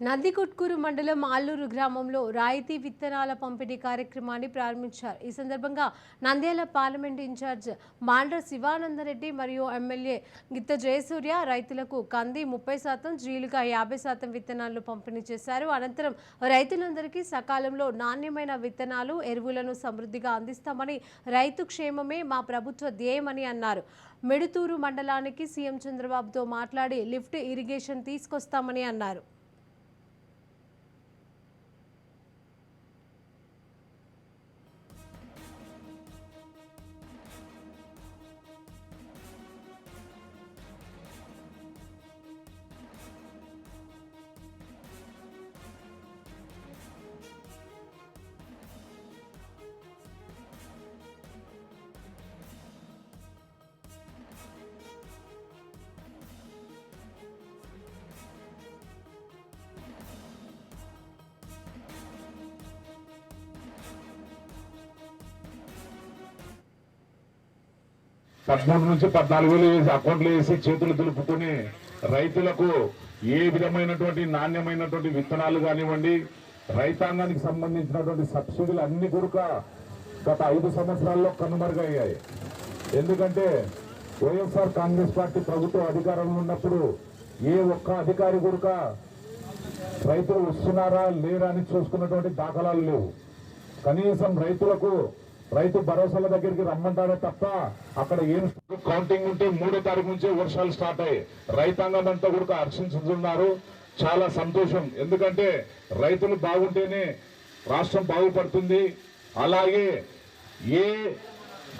నందికొట్కూరు మండలం ఆల్లూరు గ్రామంలో రాయితీ విత్తనాల పంపిణీ కార్యక్రమాన్ని ప్రారంభించారు. ఈ సందర్భంగా Nandyal parliament in charge Mandra Shivanandareddy మరియు ఎమ్మెల్యే గిత్త జయసూర్య రైతులకు కంది ముప్పై శాతం జీలుగా యాభై శాతం విత్తనాలు పంపిణీ చేశారు. అనంతరం రైతులందరికీ సకాలంలో నాణ్యమైన విత్తనాలు ఎరువులను సమృద్ధిగా అందిస్తామని రైతు క్షేమమే మా ప్రభుత్వ ధ్యేయమని అన్నారు. మిడుతూరు మండలానికి సీఎం చంద్రబాబుతో మాట్లాడి లిఫ్ట్ ఇరిగేషన్ తీసుకొస్తామని అన్నారు. పద్నాలుగు నుంచి పద్నాలుగు వేలు వేసి అకౌంట్లు వేసి చేతులు దులుపుకొని రైతులకు ఏ విధమైనటువంటి నాణ్యమైనటువంటి విత్తనాలు కానివ్వండి రైతాంగానికి సంబంధించినటువంటి సబ్సిడీలు అన్ని కూడక గత ఐదు సంవత్సరాల్లో కనుమరుగయ్యాయి. ఎందుకంటే వైఎస్ఆర్ కాంగ్రెస్ పార్టీ ప్రభుత్వం అధికారంలో ఉన్నప్పుడు ఏ ఒక్క అధికారి కూడక రైతులు వస్తున్నారా లేరా అని చూసుకున్నటువంటి దాఖలాలు లేవు. కనీసం రైతులకు రైతు భరోసాల దగ్గరికి రమ్మంటారే తప్ప అక్కడ ఏం కౌంటింగ్ ఉంటే మూడో తారీఖు నుంచే వర్షాలు స్టార్ట్ అయ్యాయి. రైతాంగం అంతా కూడా హర్షించుతున్నారు. చాలా సంతోషం. ఎందుకంటే రైతులు బాగుంటేనే రాష్ట్రం బాగుపడుతుంది. అలాగే ఏ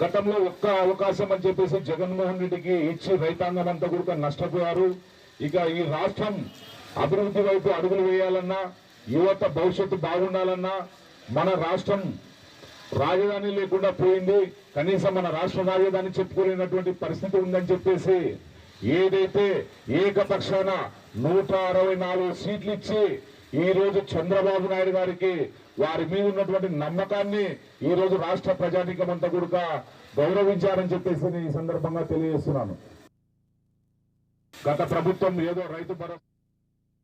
గతంలో ఒక్క అవకాశం అని చెప్పేసి జగన్మోహన్ రెడ్డికి ఇచ్చి రైతాంగం అంతా కూడా నష్టపోయారు. ఇక ఈ రాష్ట్రం అభివృద్ధి వైపు అడుగులు వేయాలన్నా యువత భవిష్యత్తు బాగుండాలన్నా మన రాష్ట్రం రాజధాని లేకుండా పోయింది. కనీసం మన రాష్ట్ర రాజధాని చెప్పుకోలేనటువంటి పరిస్థితి ఉందని చెప్పేసి ఏదైతే ఏకపక్షాన నూట అరవై నాలుగు సీట్లు ఇచ్చి ఈ రోజు చంద్రబాబు నాయుడు గారికి వారి మీద ఉన్నటువంటి నమ్మకాన్ని ఈ రోజు రాష్ట్ర ప్రజానీకం అంతా కూడా గౌరవించారని చెప్పేసి ఈ సందర్భంగా తెలియజేస్తున్నాను. గత ప్రభుత్వం ఏదో రైతు భరోసా